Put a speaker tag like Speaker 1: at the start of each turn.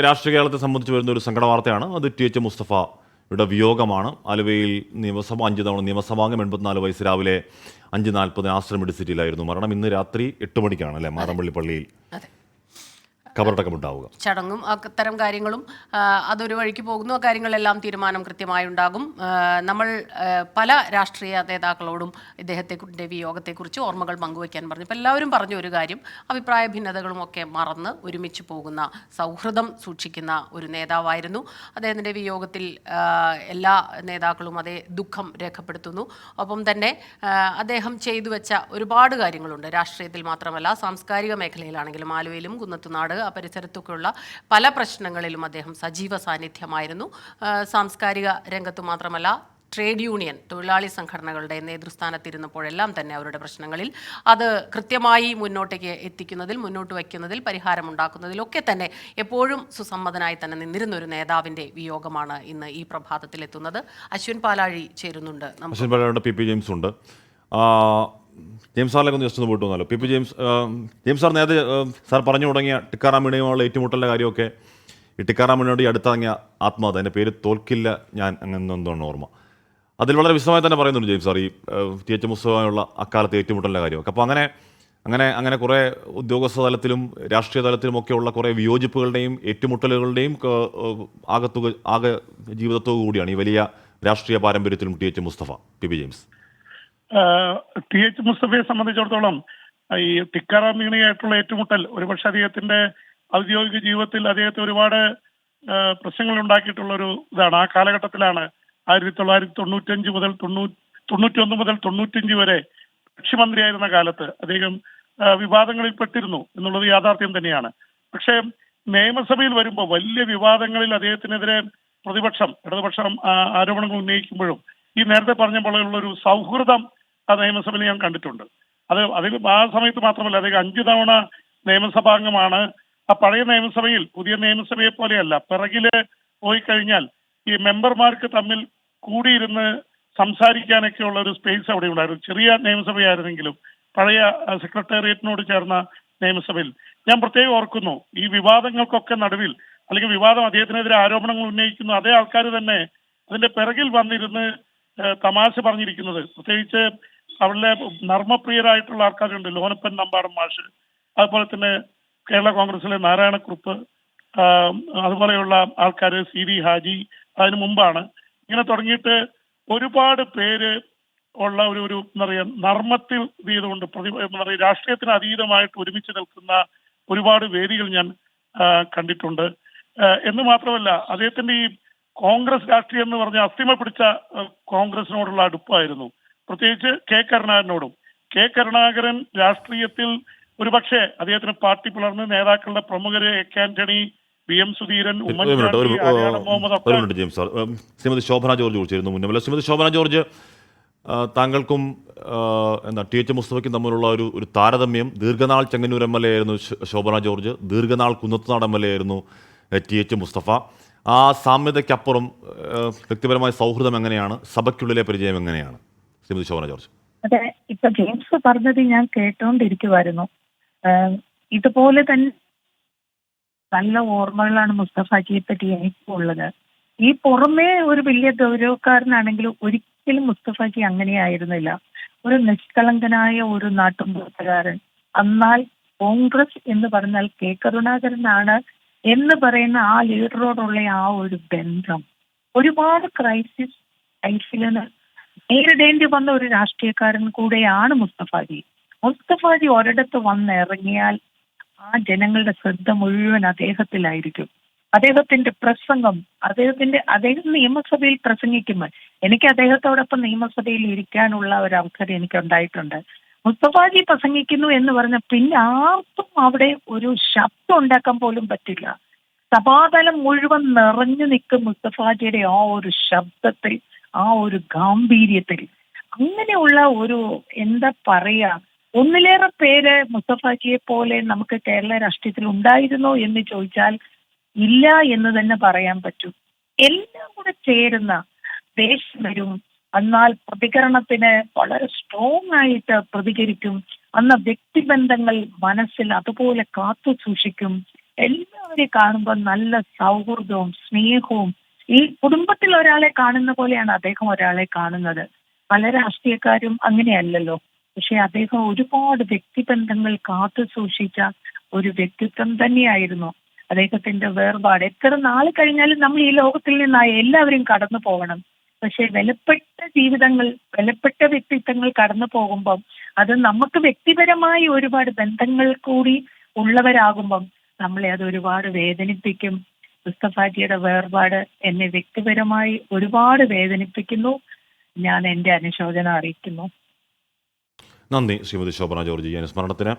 Speaker 1: രാഷ്ട്രീയ കേരളത്തെ സംബന്ധിച്ച് വരുന്ന ഒരു സങ്കട വാർത്തയാണ് അത് ടി എച്ച് മുസ്തഫയുടെ വിയോഗമാണ്. ആലുവയിൽ നിയമസഭ അഞ്ച് തവണ നിയമസഭാംഗം എൺപത്തിനാല് വയസ്സ് രാവിലെ അഞ്ച് നാൽപ്പതിന് ആശ്രമ മരണം. ഇന്ന് രാത്രി എട്ട് മണിക്കാണ് അല്ലേ? മാറമ്പള്ളി പള്ളിയിൽ
Speaker 2: അതെ
Speaker 1: കബറടക്കമുണ്ടാവുക.
Speaker 2: ചടങ്ങും അത്തരം കാര്യങ്ങളും അതൊരു വഴിക്ക് പോകുന്നു. കാര്യങ്ങളെല്ലാം തീരുമാനം കൃത്യമായി ഉണ്ടാകും നമ്മൾ പല രാഷ്ട്രീയ നേതാക്കളോടും ഇദ്ദേഹത്തെ വിയോഗത്തെക്കുറിച്ച് ഓർമ്മകൾ പങ്കുവയ്ക്കാൻ പറഞ്ഞു. ഇപ്പം എല്ലാവരും പറഞ്ഞ ഒരു കാര്യം അഭിപ്രായ ഭിന്നതകളും ഒക്കെ മറന്ന് ഒരുമിച്ച് പോകുന്ന സൗഹൃദം സൂക്ഷിക്കുന്ന ഒരു നേതാവായിരുന്നു. അദ്ദേഹത്തിന്റെ വിയോഗത്തിൽ എല്ലാ നേതാക്കളും അതേ ദുഃഖം രേഖപ്പെടുത്തുന്നു. ഒപ്പം തന്നെ അദ്ദേഹം ചെയ്തു വെച്ച ഒരുപാട് കാര്യങ്ങളുണ്ട്. രാഷ്ട്രീയത്തിൽ മാത്രമല്ല സാംസ്കാരിക മേഖലയിലാണെങ്കിലും ആലുവയിലും കുന്നത്തുനാട് ആ പരിസരത്തൊക്കെയുള്ള പല പ്രശ്നങ്ങളിലും അദ്ദേഹം സജീവ സാന്നിധ്യമായിരുന്നു. സാംസ്കാരിക രംഗത്തു മാത്രമല്ല ട്രേഡ് യൂണിയൻ തൊഴിലാളി സംഘടനകളുടെ നേതൃസ്ഥാനത്തിരുന്നപ്പോഴെല്ലാം തന്നെ അവരുടെ പ്രശ്നങ്ങളിൽ അത് കൃത്യമായി മുന്നോട്ടേക്ക് എത്തിക്കുന്നതിൽ മുന്നോട്ട് വയ്ക്കുന്നതിൽ പരിഹാരമുണ്ടാക്കുന്നതിലൊക്കെ തന്നെ എപ്പോഴും സുസമ്മതനായി തന്നെ നിന്നിരുന്ന ഒരു നേതാവിന്റെ വിയോഗമാണ് ഇന്ന് ഈ പ്രഭാതത്തിൽ എത്തുന്നത് അശ്വിൻ പാലാഴി ചേരുന്നുണ്ട്.
Speaker 1: അശ്വിൻ പാലാഴിയുടെ പി പി ജെയിംസ് ഉണ്ട്. ജെയിംസ് സാറിലേക്ക് ഒന്ന് ജസ്റ്റ് ഒന്ന് പോയിട്ട് വന്നാലോ? P P James James sir നേരത്തെ സാർ പറഞ്ഞു തുടങ്ങിയ ടിക്കാറാം മീണയുമായുള്ള ഏറ്റുമുട്ടലിന്റെ കാര്യമൊക്കെ ഈ ടിക്കാറാം മീണയോട് ഈ അടുത്തിറങ്ങിയ ആത്മഹത്യ എന്റെ പേര് തോൽക്കില്ല ഞാൻ അങ്ങനെ എന്താണ് ഓർമ്മ. അതിൽ വളരെ വിശദമായി തന്നെ പറയുന്നുണ്ട് ജെയിംസ് സാർ ഈ ടി എച്ച് മുസ്തുമായുള്ള അക്കാലത്തെ ഏറ്റുമുട്ടലിന്റെ കാര്യമൊക്കെ. അപ്പോൾ അങ്ങനെ അങ്ങനെ അങ്ങനെ കുറേ ഉദ്യോഗസ്ഥ തലത്തിലും രാഷ്ട്രീയ തലത്തിലും കുറേ വിയോജിപ്പുകളുടെയും ഏറ്റുമുട്ടലുകളുടെയും ആകത്തുക ആകെ ജീവിതത്തോടു കൂടിയാണ് ഈ വലിയ രാഷ്ട്രീയ പാരമ്പര്യത്തിലും T H Mustafa P B James.
Speaker 3: T H മുസ്തഫയെ സംബന്ധിച്ചിടത്തോളം ഈ ടിക്കാറാം മീണയായിട്ടുള്ള ഏറ്റുമുട്ടൽ ഒരുപക്ഷെ അദ്ദേഹത്തിന്റെ ഔദ്യോഗിക ജീവിതത്തിൽ അദ്ദേഹത്തെ ഒരുപാട് പ്രശ്നങ്ങൾ ഉണ്ടാക്കിയിട്ടുള്ള ഒരു ഇതാണ്. ആ കാലഘട്ടത്തിലാണ് ആയിരത്തി തൊള്ളായിരത്തി തൊണ്ണൂറ്റഞ്ച് മുതൽ തൊണ്ണൂ തൊണ്ണൂറ്റി ഒന്ന് മുതൽ തൊണ്ണൂറ്റഞ്ച് വരെ ഭക്ഷ്യമന്ത്രിയായിരുന്ന കാലത്ത് അദ്ദേഹം വിവാദങ്ങളിൽ പെട്ടിരുന്നു എന്നുള്ളത് യാഥാർത്ഥ്യം തന്നെയാണ്. പക്ഷേ നിയമസഭയിൽ വരുമ്പോൾ വലിയ വിവാദങ്ങളിൽ അദ്ദേഹത്തിനെതിരെ പ്രതിപക്ഷം ഇടതുപക്ഷം ആരോപണങ്ങൾ ഉന്നയിക്കുമ്പോഴും ഈ നേരത്തെ പറഞ്ഞ പോലെയുള്ള ഒരു സൗഹൃദം നിയമസഭയിൽ ഞാൻ കണ്ടിട്ടുണ്ട്. അത് അതിൽ ആ സമയത്ത് മാത്രമല്ല അതായത് അഞ്ചു തവണ നിയമസഭാംഗമാണ്. ആ പഴയ നിയമസഭയിൽ പുതിയ നിയമസഭയെ പോലെയല്ല പിറകിൽ പോയി കഴിഞ്ഞാൽ ഈ മെമ്പർമാർക്ക് തമ്മിൽ കൂടിയിരുന്ന് സംസാരിക്കാനൊക്കെ ഉള്ള ഒരു സ്പേസ് അവിടെ ഉണ്ടായിരുന്നു. ചെറിയ നിയമസഭയായിരുന്നെങ്കിലും പഴയ സെക്രട്ടേറിയറ്റിനോട് ചേർന്ന നിയമസഭയിൽ. ഞാൻ പ്രത്യേകം ഓർക്കുന്നു ഈ വിവാദങ്ങൾക്കൊക്കെ നടുവിൽ അല്ലെങ്കിൽ വിവാദം അദ്ദേഹത്തിനെതിരെ ആരോപണങ്ങൾ ഉന്നയിക്കുന്ന അതേ ആൾക്കാർ തന്നെ അതിന്റെ പിറകിൽ വന്നിരുന്ന് തമാശ പറഞ്ഞിരിക്കുന്നത്. പ്രത്യേകിച്ച് അവരുടെ നർമ്മപ്രിയരായിട്ടുള്ള ആൾക്കാരുണ്ട്. ലോനപ്പൻ നമ്പാടൻ മാഷ് അതുപോലെ തന്നെ കേരള കോൺഗ്രസിലെ നാരായണക്കുറുപ്പ് അതുപോലെയുള്ള ആൾക്കാർ സി വി ഹാജി അതിനു മുമ്പാണ്. ഇങ്ങനെ തുടങ്ങിയിട്ട് ഒരുപാട് പേര് ഉള്ള ഒരു ഒരു എന്താ പറയുക നർമ്മത്തിൽ ഇത് ചെയ്തുകൊണ്ട് പ്രതി എന്താ പറയുക രാഷ്ട്രീയത്തിന് അതീതമായിട്ട് ഒരുമിച്ച് നിൽക്കുന്ന ഒരുപാട് വേദികൾ ഞാൻ കണ്ടിട്ടുണ്ട്. എന്ന് മാത്രമല്ല അദ്ദേഹത്തിന്റെ ഈ കോൺഗ്രസ് രാഷ്ട്രീയം എന്ന് പറഞ്ഞ അസ്ഥിമ പിടിച്ച കോൺഗ്രസിനോടുള്ള അടുപ്പായിരുന്നു. പ്രത്യേകിച്ച് കെ കരുണാകരനോടും. കെ കരുണാകരൻ രാഷ്ട്രീയത്തിൽ ഒരുപക്ഷെ അദ്ദേഹത്തിന് പാർട്ടി പുലർന്ന് നേതാക്കളുടെ പ്രമുഖരെ A K Antony V M Sudheeran Oommen Chandy
Speaker 1: James Shrimati Shobhana George മുന്നേ. ശ്രീമതി ശോഭന ജോർജ് താങ്കൾക്കും എന്താ ടി എച്ച് മുസ്തഫയ്ക്കും തമ്മിലുള്ള ഒരു ഒരു താരതമ്യം. ദീർഘനാൾ ചെങ്ങന്നൂർ എം എൽ എ ആയിരുന്നു ശോഭന ജോർജ്. ദീർഘനാൾ കുന്നത്തുനാട് എം എൽ എ ആയിരുന്നു ടി എച്ച് മുസ്തഫ. ആ സാമ്യതയ്ക്കപ്പുറം വ്യക്തിപരമായ സൗഹൃദം എങ്ങനെയാണ്? സഭയ്ക്കുള്ളിലെ പരിചയം എങ്ങനെയാണ്? ശ്രീമതി ശോഭന ജോർജ്.
Speaker 4: അതെ ഇപ്പൊ ജെയിംസ് പറഞ്ഞത് ഞാൻ കേട്ടോണ്ടിരിക്കുമായിരുന്നു ഇതുപോലെ തന്നെ നല്ല ഓർമ്മകളാണ് മുസ്തഫാജിയെ പറ്റി എനിക്കുള്ളത്. ഈ പുറമേ ഒരു വലിയ ഗൗരവക്കാരനാണെങ്കിലും ഒരിക്കലും മുസ്തഫാജി അങ്ങനെയായിരുന്നില്ല. ഒരു നിഷ്കളങ്കനായ ഒരു നാട്ടുമ്പുറത്തുകാരൻ. എന്നാൽ കോൺഗ്രസ് എന്ന് പറഞ്ഞാൽ കെ കരുണാകരനാണ് എന്ന് പറയുന്ന ആ ലീഡറോടുള്ള ആ ഒരു ബന്ധം. ഒരുപാട് ക്രൈസിസ് ലൈഫിൽ നേരിടേണ്ടി വന്ന ഒരു രാഷ്ട്രീയക്കാരൻ കൂടെയാണ് മുസ്തഫാജി മുസ്തഫാജി ഒരിടത്ത് വന്നിറങ്ങിയാൽ ആ ജനങ്ങളുടെ ശ്രദ്ധ മുഴുവൻ അദ്ദേഹത്തിലായിരിക്കും. അദ്ദേഹത്തിന്റെ പ്രസംഗം അദ്ദേഹത്തിന്റെ അദ്ദേഹം നിയമസഭയിൽ പ്രസംഗിക്കുമ്പോൾ എനിക്ക് അദ്ദേഹത്തോടൊപ്പം നിയമസഭയിൽ ഇരിക്കാനുള്ള ഒരു അവസരം എനിക്ക് ഉണ്ടായിട്ടുണ്ട് മുസ്തഫാജി പ്രസംഗിക്കുന്നു എന്ന് പറഞ്ഞ പിന്നെ ആർക്കും അവിടെ ഒരു ശബ്ദം ഉണ്ടാക്കാൻ പോലും പറ്റില്ല. സഭാതലം മുഴുവൻ നിറഞ്ഞു നിൽക്കും മുസ്തഫാജിയുടെ ആ ഒരു ശബ്ദത്തിൽ ആ ഒരു ഗാംഭീര്യത്തിൽ. അങ്ങനെയുള്ള ഒരു എന്താ പറയാ ഒന്നിലേറെ പേര് മുസ്തഫാജിയെ പോലെ നമുക്ക് കേരള രാഷ്ട്രീയത്തിൽ ഉണ്ടായിരുന്നോ എന്ന് ചോദിച്ചാൽ ഇല്ല എന്ന് തന്നെ പറയാൻ പറ്റും. എല്ലാം കൂടെ ചേരുന്ന ദേശം വരും എന്നാൽ പ്രതികരണത്തിന് വളരെ സ്ട്രോങ് ആയിട്ട് പ്രതികരിക്കും. അന്ന് വ്യക്തിബന്ധങ്ങൾ മനസ്സിൽ അതുപോലെ കാത്തു സൂക്ഷിക്കും. എല്ലാവരെയും കാണുമ്പോൾ നല്ല സൗഹൃദവും സ്നേഹവും ഈ കുടുംബത്തിൽ ഒരാളെ കാണുന്ന പോലെയാണ് അദ്ദേഹം ഒരാളെ കാണുന്നത്. പല രാഷ്ട്രീയക്കാരും അങ്ങനെയല്ലല്ലോ. പക്ഷെ അദ്ദേഹം ഒരുപാട് വ്യക്തിബന്ധങ്ങൾ കാത്തു സൂക്ഷിച്ച ഒരു വ്യക്തിത്വം തന്നെയായിരുന്നു. അദ്ദേഹത്തിന്റെ വേർപാട് എത്ര നാൾ കഴിഞ്ഞാലും നമ്മൾ ഈ ലോകത്തിൽ നിന്നായി എല്ലാവരും കടന്നു പോകണം. പക്ഷെ വിലപ്പെട്ട ജീവിതങ്ങൾ വിലപ്പെട്ട വ്യക്തിത്വങ്ങൾ കടന്നു പോകുമ്പം അത് നമുക്ക് വ്യക്തിപരമായി ഒരുപാട് ബന്ധങ്ങൾ കൂടി ഉള്ളവരാകുമ്പം നമ്മളെ അത് ഒരുപാട് വേദനിപ്പിക്കും. മുസ്തഫാജിയുടെ വേർപാട് എന്നെ വ്യക്തിപരമായി ഒരുപാട് വേദനിപ്പിക്കുന്നു. ഞാൻ എന്റെ അനുശോചനം അറിയിക്കുന്നു.
Speaker 1: നന്ദി. ശ്രീമതി ശോഭന ജോർജ് അനുസ്മരണത്തിന്